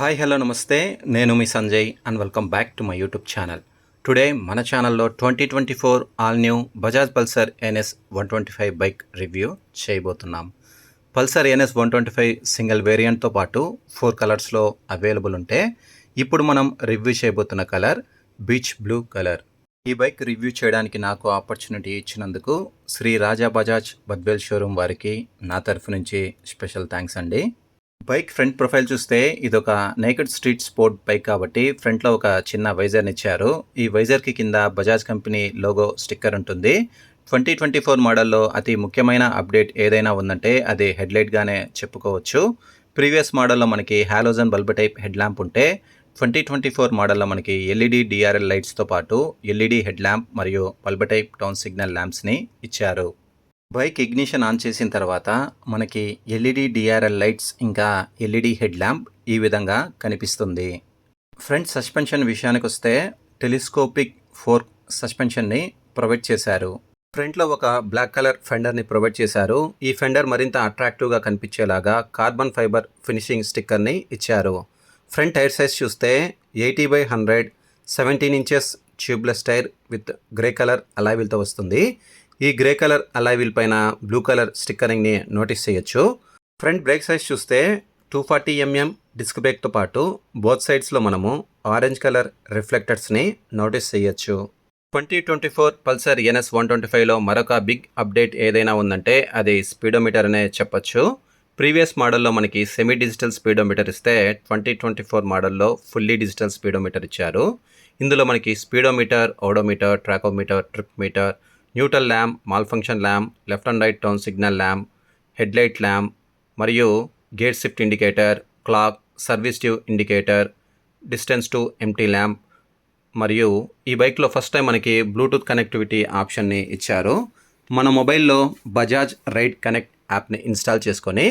Hi hello నమస్తే. నేను మీ Sanjay and welcome back to my YouTube channel. Today మన ఛానల్లో twenty twenty four all new Bajaj Pulsar NS one twenty five bike review చేయబోతున్నాం. Pulsar NS one twenty five single వేరియంట్తో పాటు four కలర్స్లో available ఉంటే ఇప్పుడు మనం రివ్యూ చేయబోతున్న colour beach blue colour. ఈ బైక్ రివ్యూ చేయడానికి నాకు ఆపర్చునిటీ ఇచ్చినందుకు శ్రీ రాజా బజాజ్ బద్వేల్ షోరూమ్ వారికి నా తరఫు నుంచి స్పెషల్ థ్యాంక్స్ అండి. బైక్ ఫ్రంట్ ప్రొఫైల్ చూస్తే ఇది ఒక నేకెడ్ స్ట్రీట్ స్పోర్ట్ బైక్ కాబట్టి ఫ్రంట్లో ఒక చిన్న వైజర్ని ఇచ్చారు. ఈ వైజర్కి కింద బజాజ్ కంపెనీ లోగో స్టిక్కర్ ఉంటుంది. ట్వంటీ ట్వంటీ ఫోర్ మోడల్లో అతి ముఖ్యమైన అప్డేట్ ఏదైనా ఉందంటే అది హెడ్లైట్గానే చెప్పుకోవచ్చు. ప్రీవియస్ మోడల్లో మనకి halogen bulb type head lamp ఉంటే ట్వంటీ ట్వంటీ ఫోర్ మోడల్లో మనకి ఎల్ఈడి డిఆర్ఎల్ లైట్స్తో పాటు ఎల్ఈడి హెడ్ ల్యాంప్ మరియు బల్బ్ టైప్ టౌన్ సిగ్నల్ ల్యాంప్స్ని ఇచ్చారు. బైక్ ఇగ్నిషన్ ఆన్ చేసిన తర్వాత మనకి ఎల్ఈడి డిఆర్ఎల్ లైట్స్ ఇంకా ఎల్ఈడి హెడ్ ల్యాంప్ ఈ విధంగా కనిపిస్తుంది. ఫ్రంట్ సస్పెన్షన్ విషయానికి వస్తే టెలిస్కోపిక్ ఫోర్ సస్పెన్షన్ని ప్రొవైడ్ చేశారు. ఫ్రంట్లో ఒక బ్లాక్ కలర్ ఫెండర్ని ప్రొవైడ్ చేశారు. ఈ ఫెండర్ మరింత అట్రాక్టివ్గా కనిపించేలాగా కార్బన్ ఫైబర్ ఫినిషింగ్ స్టిక్కర్ని ఇచ్చారు. ఫ్రంట్ టైర్ సైజ్ చూస్తే eighty by hundred seventeen inches tubeless tyre with grey colour అలావిల్తో వస్తుంది. ఈ గ్రే కలర్ అలావిల్ పైన బ్లూ కలర్ స్టిక్కరింగ్ని నోటీస్ చేయొచ్చు. ఫ్రంట్ బ్రేక్ సైజ్ చూస్తే టూ ఫార్టీ ఎంఎం డిస్క్ బ్రేక్తో పాటు బోత్ సైడ్స్లో మనము ఆరెంజ్ కలర్ రిఫ్లెక్టర్స్ని నోటీస్ చేయొచ్చు. Twenty twenty four Pulsar NS one twenty ఫైవ్లో మరొక బిగ్ అప్డేట్ ఏదైనా ఉందంటే అది స్పీడోమీటర్ అనే చెప్పొచ్చు. ప్రీవియస్ మోడల్లో మనకి సెమీ డిజిటల్ స్పీడోమీటర్ ఇస్తే ట్వంటీ ట్వంటీ ఫోర్ మోడల్లో ఫుల్లీ డిజిటల్ స్పీడోమీటర్ ఇచ్చారు. ఇందులో మనకి speedometer odometer tachometer trip meter neutral lamp malfunction lamp left and right turn signal lamp headlight lamp మరియు gate shift indicator clock service due indicator distance to empty lamp మరియు ఈ బైక్లో first time మనకి Bluetooth connectivity ఆప్షన్ని ఇచ్చారు. మన మొబైల్లో Bajaj ride connect యాప్ని ఇన్స్టాల్ చేసుకొని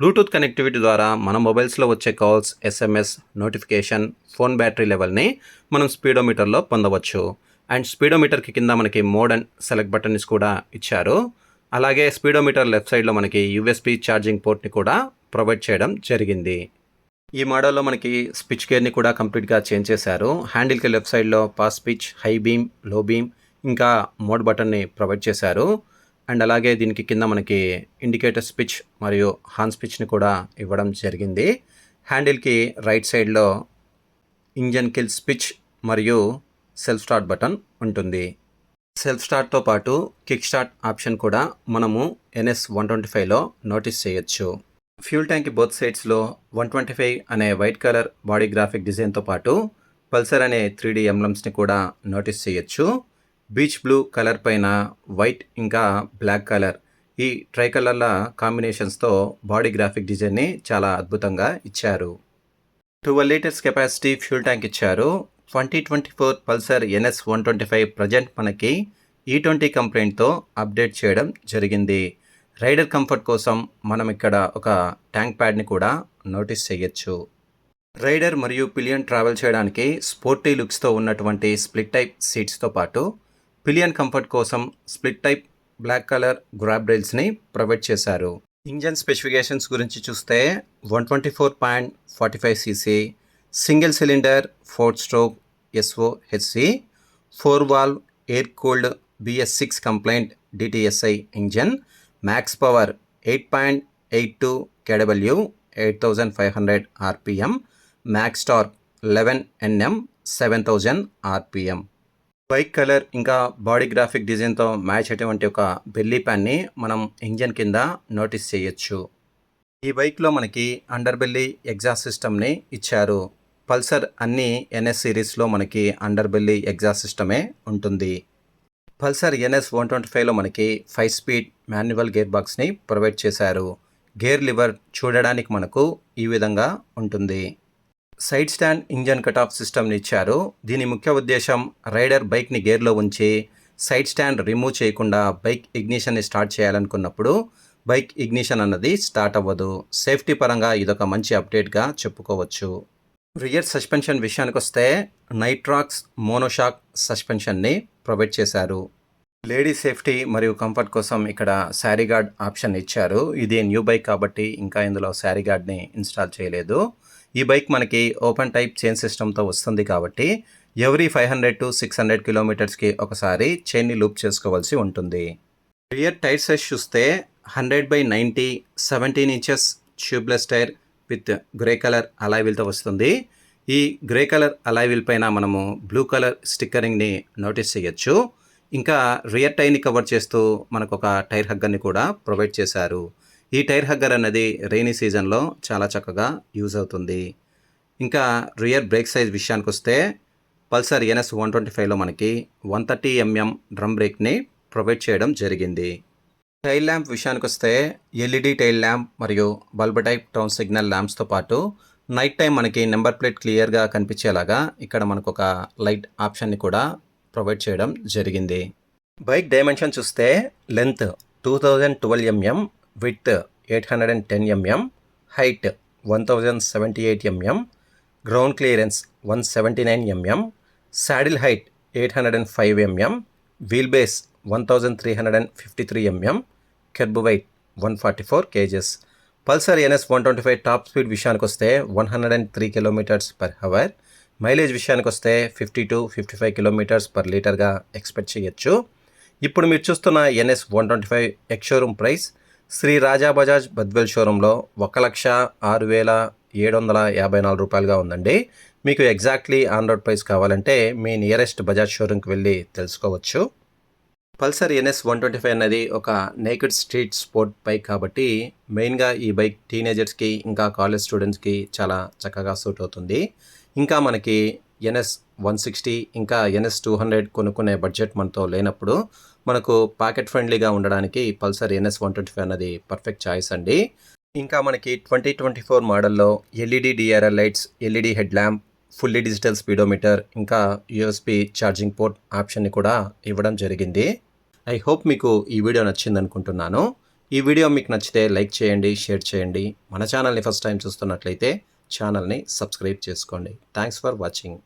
బ్లూటూత్ కనెక్టివిటీ ద్వారా మన మొబైల్స్లో వచ్చే calls SMS notification phone battery లెవెల్ని మనం స్పీడోమీటర్లో పొందవచ్చు. అండ్ స్పీడోమీటర్కి కింద మనకి మోడ్ అండ్ సెలెక్ట్ బటన్స్ కూడా ఇచ్చారు. అలాగే స్పీడోమీటర్ లెఫ్ట్ సైడ్లో మనకి యూఎస్పి ఛార్జింగ్ పోర్ట్ని కూడా ప్రొవైడ్ చేయడం జరిగింది. ఈ మోడల్లో మనకి స్పిచ్ గేర్ని కూడా కంప్లీట్గా చేంజ్ చేశారు. హ్యాండిల్కి లెఫ్ట్ సైడ్లో పాస్ స్పిచ్ హై బీమ్లో బీమ్ ఇంకా మోడ్ బటన్ని ప్రొవైడ్ చేశారు. అండ్ అలాగే దీనికి కింద మనకి ఇండికేటర్ స్పిచ్ మరియు హాన్ స్పిచ్ని కూడా ఇవ్వడం జరిగింది. హ్యాండిల్కి రైట్ సైడ్లో ఇంజన్ కిల్ స్పిచ్ మరియు సెల్ఫ్ స్టార్ట్ బటన్ ఉంటుంది. సెల్ఫ్ స్టార్ట్తో పాటు కిక్ స్టార్ట్ ఆప్షన్ కూడా మనము ఎన్ఎస్ వన్ ట్వంటీ ఫైవ్లో నోటీస్ చేయొచ్చు. ఫ్యూల్ ట్యాంక్ బోత్ సైడ్స్లో వన్ ట్వంటీ ఫైవ్ అనే వైట్ కలర్ బాడీ గ్రాఫిక్ డిజైన్తో పాటు పల్సర్ అనే త్రీ డి ఎంబ్లమ్స్ని కూడా నోటీస్ చేయొచ్చు. బీచ్ బ్లూ కలర్ పైన వైట్ ఇంకా బ్లాక్ కలర్. ఈ ట్రై కలర్ల కాంబినేషన్స్తో బాడీ గ్రాఫిక్ డిజైన్ని చాలా అద్భుతంగా ఇచ్చారు. Twelve litres capacity fuel tank ఇచ్చారు. Twenty twenty four Pulsar NS one twenty five present మనకి ఈ ట్వంటీ కంప్లైంట్తో అప్డేట్ చేయడం జరిగింది. రైడర్ కంఫర్ట్ కోసం మనం ఇక్కడ ఒక ట్యాంక్ ప్యాడ్ని కూడా నోటీస్ చేయొచ్చు. రైడర్ మరియు పిలియన్ ట్రావెల్ చేయడానికి స్పోర్టీ లుక్స్తో ఉన్నటువంటి స్ప్లిట్ టైప్ సీట్స్తో పాటు పిలియన్ కంఫర్ట్ కోసం split type black colour grab రైల్స్ని provide చేశారు. ఇంజన్ స్పెసిఫికేషన్స్ గురించి చూస్తే one twenty four point forty five CC single cylinder four stroke SOHC four valve air cooled BS six compliant DTSI engine max power eight point eight two KW eight thousand five hundred RPM max torque eleven NM seven thousand RPM. Bike colour ఇంకా body graphic డిజైన్తో match అయ్యేటువంటి ఒక belly ప్యాన్ని మనం engine కింద notice చేయొచ్చు. ఈ బైక్లో మనకి అండర్ బెల్లీ ఎగ్జాస్ట్ సిస్టమ్ని ఇచ్చారు. పల్సర్ అన్ని ఎన్ఎస్ సిరీస్లో మనకి అండర్ బెల్లీ ఎగ్జాస్ట్ సిస్టమే ఉంటుంది. పల్సర్ ఎన్ఎస్ వన్ ట్వంటీ ఫైవ్లో మనకి ఫైవ్ స్పీడ్ మాన్యువల్ గేర్ బాక్స్ని ప్రొవైడ్ చేశారు. గేర్ లివర్ చూడడానికి మనకు ఈ విధంగా ఉంటుంది. Side stand engine cut off సిస్టమ్ని ఇచ్చారు. దీని ముఖ్య ఉద్దేశం రైడర్ బైక్ని గేర్లో ఉంచి సైడ్ స్టాండ్ రిమూవ్ చేయకుండా బైక్ ఇగ్నిషన్ని స్టార్ట్ చేయాలనుకున్నప్పుడు బైక్ ఇగ్నిషన్ అన్నది స్టార్ట్ అవ్వదు. సేఫ్టీ పరంగా ఇదొక మంచి అప్డేట్గా చెప్పుకోవచ్చు. రియర్ సస్పెన్షన్ విషయానికి వస్తే నైట్రాక్స్ మోనోషాక్ సస్పెన్షన్ని ప్రొవైడ్ చేశారు. లేడీ సేఫ్టీ మరియు కంఫర్ట్ కోసం ఇక్కడ శారీ గార్డ్ ఆప్షన్ ఇచ్చారు. ఇది న్యూ బైక్ కాబట్టి ఇంకా ఇందులో శారీ గార్డ్ని ఇన్స్టాల్ చేయలేదు. ఈ బైక్ మనకి ఓపెన్ టైప్ చైన్ సిస్టమ్తో వస్తుంది కాబట్టి every five hundred to six hundred కిలోమీటర్స్కి ఒకసారి చైన్ని లూప్ చేసుకోవాల్సి ఉంటుంది. రియర్ టైర్ సైజ్ చూస్తే hundred by ninety seventeen inches tubeless tyre with grey colour అలాయ్విల్తో వస్తుంది. ఈ గ్రే కలర్ అలాయ్విల్ పైన మనము బ్లూ కలర్ స్టిక్కరింగ్ని నోటీస్ చేయొచ్చు. ఇంకా రియర్ టైర్ని కవర్ చేస్తూ మనకు ఒక టైర్ హగ్గర్ని కూడా ప్రొవైడ్ చేశారు. ఈ టైర్ హగ్గర్ అనేది రెయినీ సీజన్లో చాలా చక్కగా యూజ్ అవుతుంది. ఇంకా రియర్ బ్రేక్ సైజ్ విషయానికి వస్తే పల్సర్ ఎన్ఎస్ వన్ ట్వంటీ ఫైవ్లో మనకి వన్ థర్టీ ఎంఎం డ్రమ్ బ్రేక్ని ప్రొవైడ్ చేయడం జరిగింది. టైల్ ల్యాంప్ విషయానికి వస్తే ఎల్ఈడి టైల్ ల్యాంప్ మరియు బల్బ్ టైప్ టౌన్ సిగ్నల్ ల్యాంప్స్తో పాటు నైట్ టైం మనకి నెంబర్ ప్లేట్ క్లియర్గా కనిపించేలాగా ఇక్కడ మనకు ఒక లైట్ ఆప్షన్ని కూడా ప్రొవైడ్ చేయడం జరిగింది. బైక్ డైమెన్షన్ చూస్తే length two thousand twelve MM width eight hundred and ten MM height one thousand seventy eight MM ground clearance one seventy nine MM saddle height eight hundred and five MM wheel base one thousand three hundred and fifty three MM kerb weight one forty four kgs Pulsar NS one twenty five top speed విషయానికి వస్తే one hundred and three kilometres per hour mileage విషయానికి వస్తే fifty to fifty five kilometres per లీటర్గా expect చేయొచ్చు ఇప్పుడు మీరు చూస్తున్న NS one twenty five ex showroom price Shri Raja Bajaj Badvel షోరూంలో ఒక లక్ష ఆరు వేల ఏడు వందల యాభై నాలుగు రూపాయలుగా ఉందండి. మీకు ఎగ్జాక్ట్లీ ఆన్ రోడ్ ప్రైస్ కావాలంటే మీ నియరెస్ట్ బజాజ్ షోరూంకి వెళ్ళి తెలుసుకోవచ్చు. Pulsar NS one twenty five అనేది ఒక నేకెడ్ స్ట్రీట్ స్పోర్ట్ బైక్ కాబట్టి మెయిన్గా ఈ బైక్ టీనేజర్స్కి ఇంకా కాలేజ్ స్టూడెంట్స్కి చాలా చక్కగా సూట్ అవుతుంది. ఇంకా మనకి ఎన్ఎస్ వన్ సిక్స్టీ ఇంకా ఎన్ఎస్ టూ హండ్రెడ్ కొనుక్కునే బడ్జెట్ మనతో లేనప్పుడు మనకు పాకెట్ ఫ్రెండ్లీగా ఉండడానికి Pulsar NS one twenty five అనేది పర్ఫెక్ట్ చాయిస్ అండి. ఇంకా మనకి ట్వంటీ ట్వంటీ ఫోర్ మోడల్లో LED DRL lights LED head lamp fully digital speedometer ఇంకా యూఎస్పి ఛార్జింగ్ పోర్ట్ ఆప్షన్ని కూడా ఇవ్వడం జరిగింది. ఐ హోప్ మీకు ఈ వీడియో నచ్చింది అనుకుంటున్నాను ఈ వీడియో మీకు నచ్చితే లైక్ చేయండి షేర్ చేయండి. మన ఛానల్ని ఫస్ట్ టైం చూస్తున్నట్లయితే ఛానల్ని సబ్స్క్రైబ్ చేసుకోండి. Thanks for watching.